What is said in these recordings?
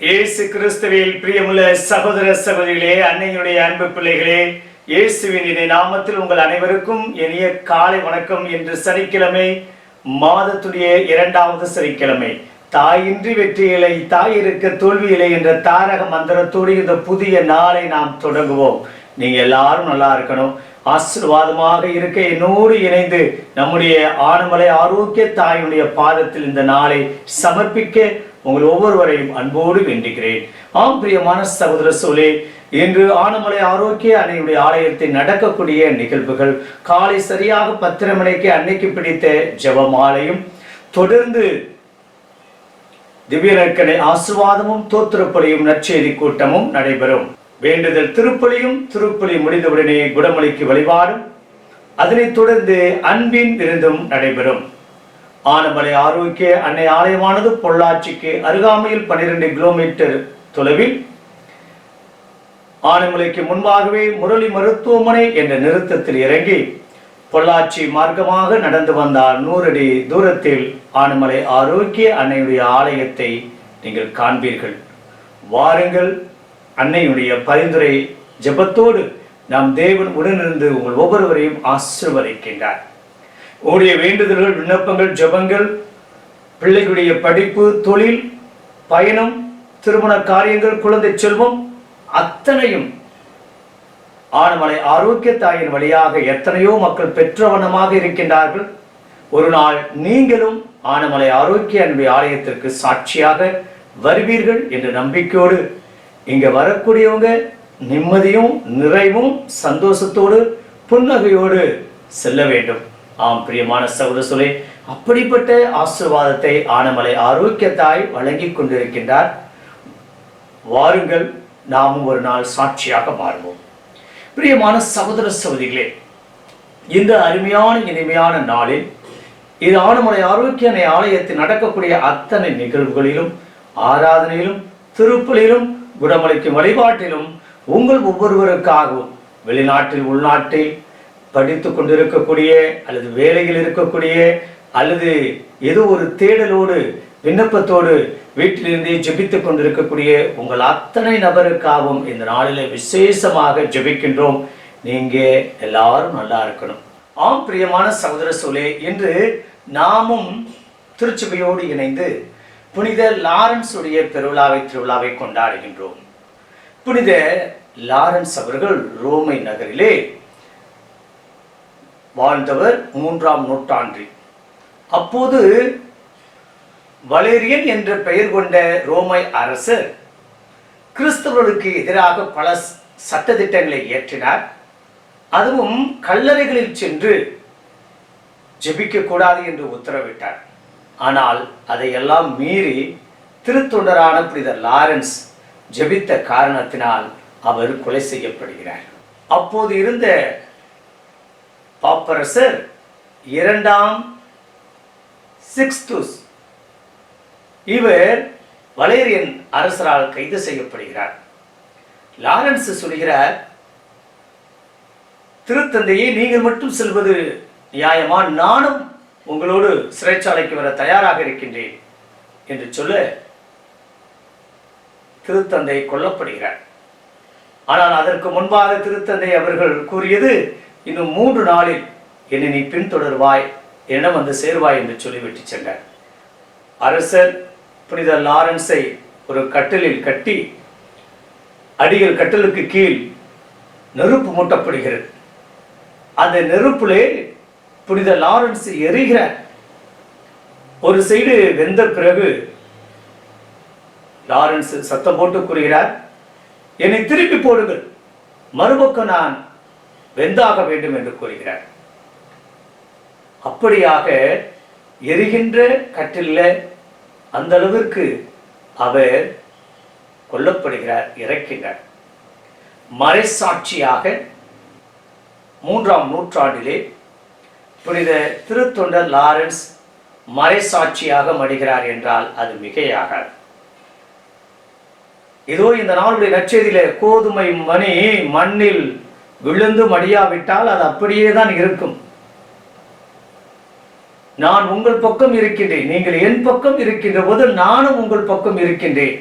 இயேசு கிறிஸ்துவில் பிரியமுள்ள சகோதர சகோதரிகளே அன்னையுடைய அன்பு பிள்ளைகளே இயேசுவின் இதை நாமத்தில் உங்கள் அனைவருக்கும் இனிய காலை வணக்கம் என்று சனிக்கிழமை மாதத்துடைய இரண்டாவது சனிக்கிழமை. தாயின்றி வெற்றியிலை தாய் இருக்க தோல்வியில்லை என்ற தாரக மந்திரத்தோடு இந்த புதிய நாளை நாம் தொடங்குவோம். நீங்க எல்லாரும் நல்லா இருக்கணும். ஆசீர்வாதமாக இருக்க என்னோடு இணைந்து நம்முடைய ஆனமலை ஆரோக்கிய தாயினுடைய பாதத்தில் இந்த நாளை சமர்ப்பிக்க உங்கள் ஒவ்வொருவரையும் அன்போடு வேண்டுகிறேன். ஆம் பிரியமான சகோதர சோலே இன்று ஆனமலை ஆரோக்கிய அன்னையுடைய ஆலயத்தில் நடக்கக்கூடிய நிகழ்வுகள் காலை சரியாக பத்தரை மணிக்கு அன்னைக்கு பிடித்த ஜெபமாலையும் தொடர்ந்து திவ்யநற்கனை ஆசிர்வாதமும் தோத்திருப்பலியும் நற்செய்தி கூட்டமும் நடைபெறும். வேண்டுதல் திருப்பலியும் திருப்பலி முடிந்தவுடனே குடமலைக்கு வழிபாடும் அதனைத் தொடர்ந்து அன்பின் விருந்தும் நடைபெறும். ஆனமலை ஆரோக்கிய அன்னை ஆலயமானது பொள்ளாச்சிக்கு அருகாமையில் பன்னிரண்டு கிலோமீட்டர் தொலைவில். ஆனைமலைக்கு முன்பாகவே முரளி மருத்துவமனை என்ற நிறுத்தத்தில் இறங்கி பொள்ளாச்சி மார்க்கமாக நடந்து வந்தால் நூறடி தூரத்தில் ஆனைமலை ஆரோக்கிய அன்னையுடைய ஆலயத்தை நீங்கள் காண்பீர்கள். வாருங்கள் அன்னையுடைய பரிந்துரை ஜெபத்தோடு நாம் தேவன் உடனிருந்து உங்கள் ஒவ்வொருவரையும் ஆசிர்வதிக்கின்றார். உங்களுடைய வேண்டுதல்கள் விண்ணப்பங்கள் ஜெபங்கள் பிள்ளைகளுடைய படிப்பு தொழில் பயணம் திருமண காரியங்கள் குழந்தை செல்வம் அத்தனையும் ஆனமலை ஆரோக்கிய தாயின் வழியாக எத்தனையோ மக்கள் பெற்றவனமாக இருக்கின்றார்கள். ஒரு நாள் நீங்களும் ஆனமலை ஆரோக்கிய அன்பு ஆலயத்திற்கு சாட்சியாக வருவீர்கள் என்ற நம்பிக்கையோடு இங்க வரக்கூடியவங்க நிம்மதியும் நிறைவும் சந்தோஷத்தோடு புன்னகையோடு செல்ல வேண்டும். ஆம் பிரியமான சகோதர சொல்லே அப்படிப்பட்ட ஆசிர்வாதத்தை ஆனமலை ஆரோக்கியத்தாய் வழங்கி கொண்டிருக்கின்றார். வாருங்கள் நாமும் ஒரு நாள் சாட்சியாக மாறுவோம். பிரியமான சகோதர சகோதரிகளே இந்த அருமையான இனிமையான நாளில் இது ஆனமலை ஆரோக்கிய ஆலயத்தில் நடக்கக்கூடிய அத்தனை நிகழ்வுகளிலும் ஆராதனையிலும் திருப்பலிலும் குணமளிக்கும் வழிபாட்டிலும் உங்கள் ஒவ்வொருவருக்காகவும் வெளிநாட்டில் உள்நாட்டில் படித்து கொண்டிருக்கக்கூடிய அல்லது வேலையில் இருக்கக்கூடிய அல்லது ஏதோ ஒரு தேடலோடு விண்ணப்பத்தோடு வீட்டிலிருந்தே ஜெபித்துக் கொண்டிருக்கக்கூடிய உங்கள் அத்தனை நபருக்காகவும் இந்த நாளில் விசேஷமாக ஜெபிக்கின்றோம். நீங்க எல்லாரும் நல்லா இருக்கணும். ஆம் பிரியமான சகோதர சோலே என்று நாமும் திருச்சபையோடு இணைந்து புனித லாரன்ஸ் உடைய பெருவிழாவை திருவிழாவை கொண்டாடுகின்றோம். புனித லாரன்ஸ் அவர்கள் ரோமை நகரிலே வாழ்ந்தவர் மூன்றாம் நூற்றாண்டில். அப்போது வலேரியன் என்ற பெயர் கொண்ட ரோமை அரசர் கிறிஸ்தவர்களுக்கு எதிராக பல சட்டதிட்டங்களை இயற்றினார். அதுவும் கல்லறைகளில் சென்று ஜெபிக்க கூடாது என்று உத்தரவிட்டார். ஆனால் அதையெல்லாம் மீறி திருத்தொண்டரான புனித லாரன்ஸ் ஜெபித்த காரணத்தினால் அவர் கொலை செய்யப்படுகிறார். அப்போது இருந்த பாப்பரசர் இரண்டாம் சிக்ஸ்துஸ். இவர் வலேரியன் அரசரால் கைது செய்யப்படுகிறார். லாரன்ஸ் சொல்கிறார் திருத்தந்தையை நீங்கள் மட்டும் செல்வது நியாயமா? நானும் உங்களோடு சிறைச்சாலைக்கு வர தயாராக இருக்கின்றேன் என்று சொல்ல திருத்தந்தை கொல்லப்படுகிறார். ஆனால் அதற்கு முன்பாக திருத்தந்தை அவர்கள் கூறியது இன்னும் மூன்று நாளில் என்னை நீ பின்தொடர்வாய் என்னிடம் வந்து சேர்வாய் என்று சொல்லிவிட்டு சென்றார். அரசர் புனித லாரன்ஸை ஒரு கட்டிலில் கட்டி அடிகள் கட்டலுக்கு கீழ் நெருப்பு மூட்டப்படுகிறது. அந்த நெருப்பிலே புனித லாரன்ஸ் எரிகிறார். ஒரு சைடு வெந்த பிறகு லாரன்ஸ் சத்தம் போட்டு கூறுகிறார் என்னை திருப்பி போடுங்கள். மறுபக்கம் நான் வெந்தாக வேண்டும் என்று கூறுகிறார். அப்படியாக எரிகின்ற கட்டில்ல அந்த அளவிற்கு அவர் கொல்லப்படுகிறார் இறக்கின்றார். மறைசாட்சியாக மூன்றாம் நூற்றாண்டிலே புனித திருத்தொண்டர் லாரன்ஸ் மறைசாட்சியாக மடிகிறார் என்றால் அது மிகையாகாது. இதோ இந்த நாளுடைய நச்செய்தியில கோதுமை மணி மண்ணில் விழுந்து மடியாவிட்டால் அது அப்படியே தான் இருக்கும். நான் உங்கள் பக்கம் இருக்கின்றேன். நீங்கள் என் பக்கம் இருக்கின்ற போது நானும் உங்கள் பக்கம் இருக்கின்றேன்.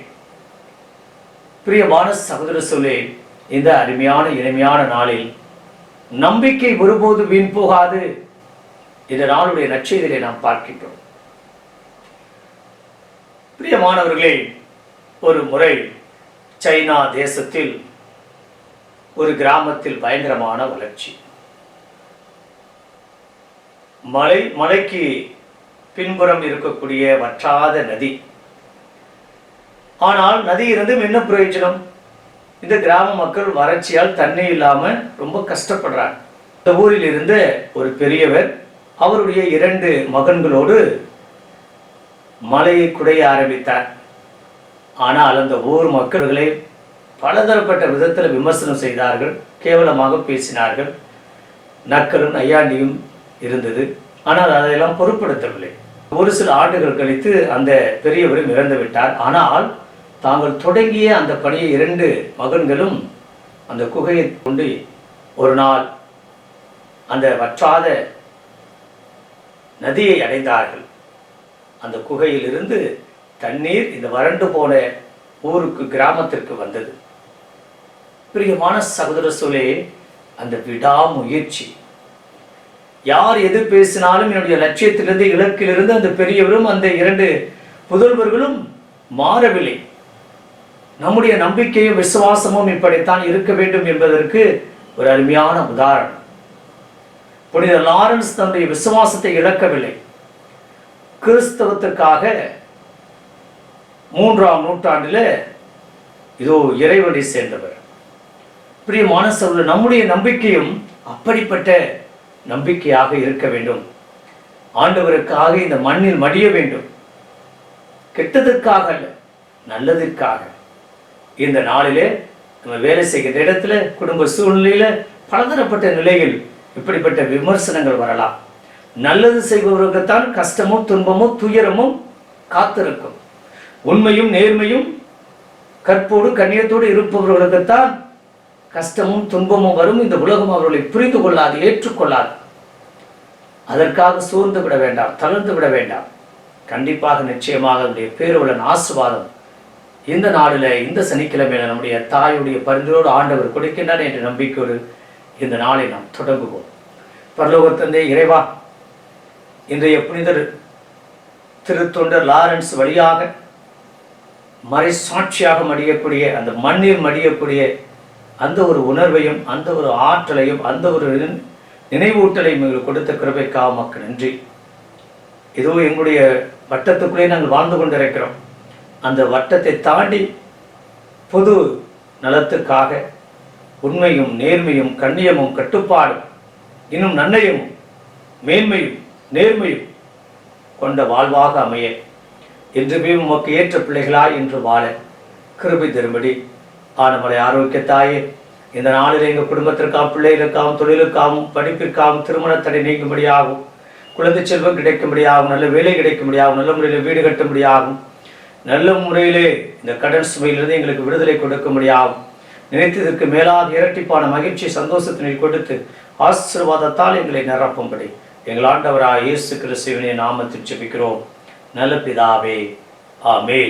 பிரியமான சகோதர சொல்லே இந்த அருமையான இனிமையான நாளில் நம்பிக்கை ஒருபோது வீண் போகாது. இந்த நாளுடைய நற்செய்தியை நாம் பார்க்கின்றோம். பிரியமானவர்களே ஒரு முறை சைனா தேசத்தில் ஒரு கிராமத்தில் பயங்கரமான வளர்ச்சி. மலை மலைக்கு பின்புறம் இருக்கக்கூடிய வற்றாத நதி. ஆனால் நதி இருந்தும் என்ன பிரயோஜனம்? இந்த கிராம மக்கள் வறட்சியால் தண்ணி இல்லாமல் ரொம்ப கஷ்டப்படுறாங்க. இந்த ஊரில் இருந்த ஒரு பெரியவர் அவருடைய இரண்டு மகன்களோடு மலையை குடைய ஆரம்பித்தார். ஆனால் அந்த ஊர் மக்கள்களை பலதரப்பட்ட விதத்தில் விமர்சனம் செய்தார்கள் கேவலமாக பேசினார்கள். நக்கலும் நையாண்டியும் இருந்தது. ஆனால் அதையெல்லாம் பொருட்படுத்தவில்லை. ஒரு சில ஆண்டுகள் கழித்து அந்த பெரியவரும் இறந்து விட்டார். ஆனால் தாங்கள் தொடங்கிய அந்த பணியை இரண்டு மகன்களும் அந்த குகையை கொண்டு ஒரு நாள் அந்த வற்றாத நதியை அடைந்தார்கள். அந்த குகையிலிருந்து தண்ணீர் இந்த வறண்டு போன ஊருக்கு கிராமத்திற்கு வந்தது. பிரியமான சகோதர சொல்லே அந்த விடாமுயற்சி. யார் எது பேசினாலும் என்னுடைய லட்சியத்திலிருந்து இலக்கிலிருந்து அந்த பெரியவரும் அந்த இரண்டு புதல்வர்களும் மாறவில்லை. நம்முடைய நம்பிக்கையும் விசுவாசமும் இப்படித்தான் இருக்க வேண்டும் என்பதற்கு ஒரு அருமையான உதாரணம். புனித லாரன்ஸ் தன்னுடைய விசுவாசத்தை இழக்கவில்லை. கிறிஸ்தவத்துக்காக மூன்றாம் நூற்றாண்டில் இதோ இறைவனை சேர்ந்தவர். பிரியமான சொல்ல நம்முடைய நம்பிக்கையும் அப்படிப்பட்ட நம்பிக்கையாக இருக்க வேண்டும். ஆண்டவருக்காக இந்த மண்ணில் மடிய வேண்டும். கெட்டதற்காக அல்ல நல்லதற்காக. இந்த நாளிலே நம்ம வேலை செய்கிற இடத்துல குடும்ப சூழ்நிலையில பலதரப்பட்ட நிலையில் இப்படிப்பட்ட விமர்சனங்கள் வரலாம். நல்லது செய்பவர்களுக்குத்தான் கஷ்டமும் துன்பமும் துயரமும் காத்திருக்கும். உண்மையும் நேர்மையும் கற்போடு கண்ணியத்தோடு இருப்பவர்களுக்குத்தான் கஷ்டமும் துன்பமும் வரும். இந்த உலகம் அவர்களை புரிந்து கொள்ளாது ஏற்றுக்கொள்ளாது. அதற்காக சோர்ந்து விட வேண்டாம் தளர்ந்து விட வேண்டாம். கண்டிப்பாக நிச்சயமாக அவருடைய பேருடன் ஆசுவாதம் இந்த நாளில் இந்த சனிக்கிழமையில நம்முடைய தாயுடைய பரிந்துரோடு ஆண்டவர் கொடுக்கின்றார் என்ற நம்பிக்கையோடு இந்த நாளை நாம் தொடங்குவோம். பரலோக தந்தை இறைவா இன்றைய புனிதர் திருத்தொண்டர் லாரன்ஸ் வழியாக மறை சாட்சியாக மடியக்கூடிய அந்த மண்ணில் மடியக்கூடிய அந்த ஒரு உணர்வையும் அந்த ஒரு ஆற்றலையும் அந்த ஒரு நினைவூட்டலையும் எங்களுக்கு கொடுத்த கிருபைக்காக மக்கள் நன்றி. இதோ எங்களுடைய வட்டத்துக்குள்ளே நாங்கள் வாழ்ந்து கொண்டிருக்கிறோம். அந்த வட்டத்தை தாண்டி பொது நலத்துக்காக உண்மையும் நேர்மையும் கண்ணியமும் கட்டுப்பாடும் இன்னும் நன்மையும் மேன்மையும் நேர்மையும் கொண்ட வாழ்வாக அமைய. என்றுமே உமக்கு ஏற்ற பிள்ளைகளாய் என்று வாழ கிருபை தரும்படி ஆனமலை ஆரோக்கியத்தாயே இந்த நாளில் எங்கள் குடும்பத்திற்காகவும் பிள்ளைகளுக்காகவும் தொழிலுக்காகவும் படிப்பிற்காகவும் திருமணத்தடை நீங்கும்படியாகும் குழந்தை செல்வம் கிடைக்கும்படியாகும் நல்ல வேலை கிடைக்கும்படியாகும் நல்ல முறையில் வீடு கட்டும்படியாகும் நல்ல முறையிலே இந்த கடன் சுமையிலிருந்து எங்களுக்கு விடுதலை கொடுக்கும்படியாகும் நினைத்ததற்கு மேலாக இரட்டிப்பான மகிழ்ச்சி சந்தோஷத்தினை கொடுத்து ஆசீர்வாதத்தால் எங்களை நிரப்பும்படி. எங்கள் ஆண்டவராக இயேசு கிறிஸ்துவினை நாமத்தில் ஜெபிக்கிறோம். நல்ல பிதாவே ஆமே